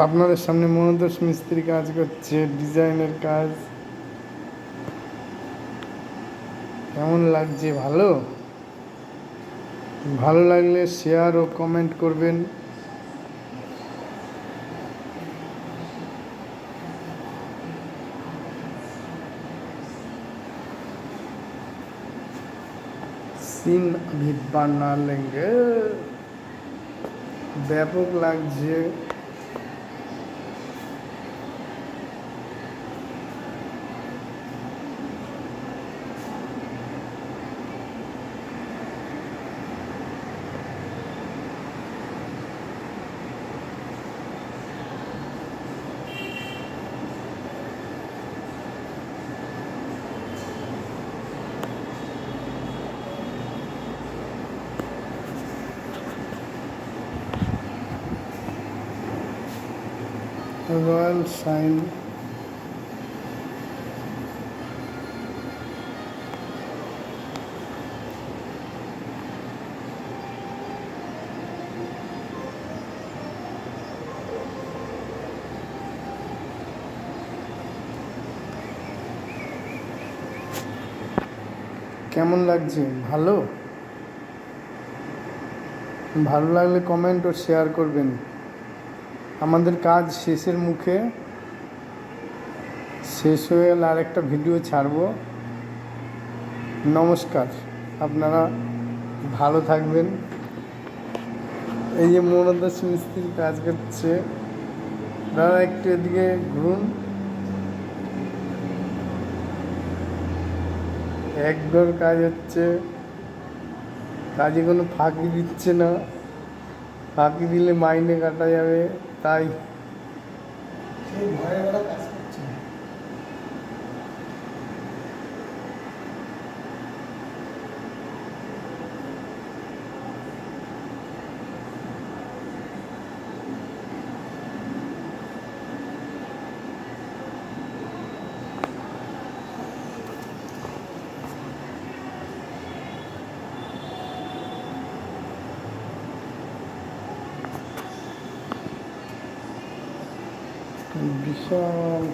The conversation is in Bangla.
আপনাদের সামনে মনোদোষ মিস্ত্রি কাজ করছে ডিজাইনের কাজ কেমন লাগছে ভালো ভালো লাগলে শেয়ার ও কমেন্ট করবেন সিন अभी बना लेंगे ব্যাপক লাগছে রয়্যাল সাইন কেমন লাগছে? ভালো? ভালো লাগলে কমেন্ট ও শেয়ার করবেন। আমাদের কাজ শেষের মুখে শেষ হয়ে গেলে আর একটা ভিডিও ছাড়বো। নমস্কার, আপনারা ভালো থাকবেন। এই যে মনোদাস মিস্ত্রি কাজ করছে দাদা একটু এদিকে ঘুরুন। একদর কাজ হচ্ছে, কাজে কোনো ফাঁকি দিচ্ছে না। ফাঁকি দিলে মাইনে কাটা যাবে। তাই Bisang